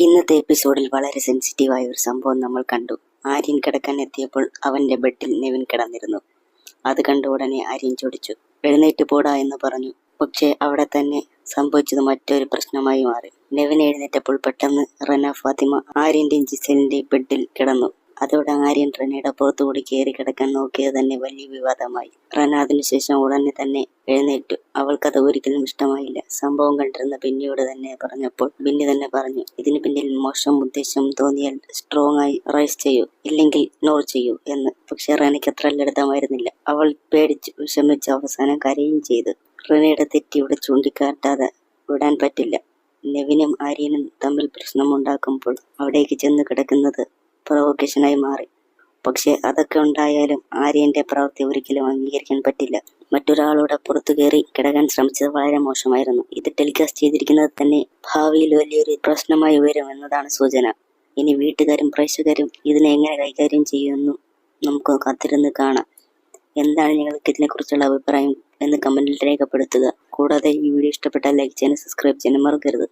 ഇന്നത്തെ എപ്പിസോഡിൽ വളരെ സെൻസിറ്റീവായ ഒരു സംഭവം നമ്മൾ കണ്ടു. ആര്യൻ കിടക്കാൻ എത്തിയപ്പോൾ അവന്റെ ബെഡിൽ നെവിൻ കിടന്നിരുന്നു. അത് കണ്ട ഉടനെ ആര്യൻ ചോദിച്ചു എഴുന്നേറ്റ് പോടാ എന്ന് പറഞ്ഞു. പക്ഷേ അവിടെ തന്നെ സംഭവിച്ചത് മറ്റൊരു പ്രശ്നമായി മാറി. നെവിൻ എഴുന്നേറ്റപ്പോൾ പെട്ടെന്ന് റന ഫാത്തിമ ആര്യന്റെയും ജിസലിന്റെയും ബെഡിൽ കിടന്നു. അതോടെ ആര്യൻ റനയുടെ പുറത്തുകൂടി കയറി കിടക്കാൻ നോക്കിയത് തന്നെ വലിയ വിവാദമായി. റന അതിനുശേഷം ഉടനെ തന്നെ എഴുന്നേറ്റു. അവൾക്കത് ഒരിക്കലും ഇഷ്ടമായില്ല. സംഭവം കണ്ടിരുന്ന ബിന്നിയോട് തന്നെ പറഞ്ഞപ്പോൾ ബിന്നി തന്നെ പറഞ്ഞു ഇതിന് പിന്നിൽ മോശം ഉദ്ദേശം തോന്നിയാൽ സ്ട്രോങ് ആയി റൈസ് ചെയ്യൂ ഇല്ലെങ്കിൽ നോർ ചെയ്യൂ എന്ന്. പക്ഷെ റനയ്ക്ക് അത്ര ലളിതമായിരുന്നില്ല. അവൾ പേടിച്ച് വിഷമിച്ച് അവസാനം കരയും ചെയ്തു. റനയുടെ തെറ്റി ഇവിടെ ചൂണ്ടിക്കാട്ടാതെ വിടാൻ പറ്റില്ല. നെവിനും ആര്യനും തമ്മിൽ പ്രശ്നമുണ്ടാക്കുമ്പോൾ അവിടേക്ക് ചെന്ന് കിടക്കുന്നത് പ്രൊവോക്കേഷനായി മാറി. പക്ഷേ അതൊക്കെ ഉണ്ടായാലും ആര്യന്റെ പ്രവൃത്തി ഒരിക്കലും അംഗീകരിക്കാൻ പറ്റില്ല. മറ്റൊരാളോടെ പുറത്തു കയറി കിടക്കാൻ ശ്രമിച്ചത് വളരെ മോശമായിരുന്നു. ഇത് ടെലികാസ്റ്റ് ചെയ്തിരിക്കുന്നത് തന്നെ ഭാവിയിൽ വലിയൊരു പ്രശ്നമായി ഉയരും എന്നതാണ് സൂചന. ഇനി വീട്ടുകാരും പ്രേക്ഷകരും ഇതിനെ എങ്ങനെ കൈകാര്യം ചെയ്യുമെന്നും നമുക്ക് കാത്തിരുന്ന് കാണാം. എന്താണ് നിങ്ങൾക്ക് ഇതിനെക്കുറിച്ചുള്ള അഭിപ്രായം എന്ന് കമന്റിൽ രേഖപ്പെടുത്തുക. കൂടാതെ ഈ വീഡിയോ ഇഷ്ടപ്പെട്ടാൽ ലൈക്ക് ചെയ്യാനും സബ്സ്ക്രൈബ് ചെയ്യാനും മറക്കരുത്.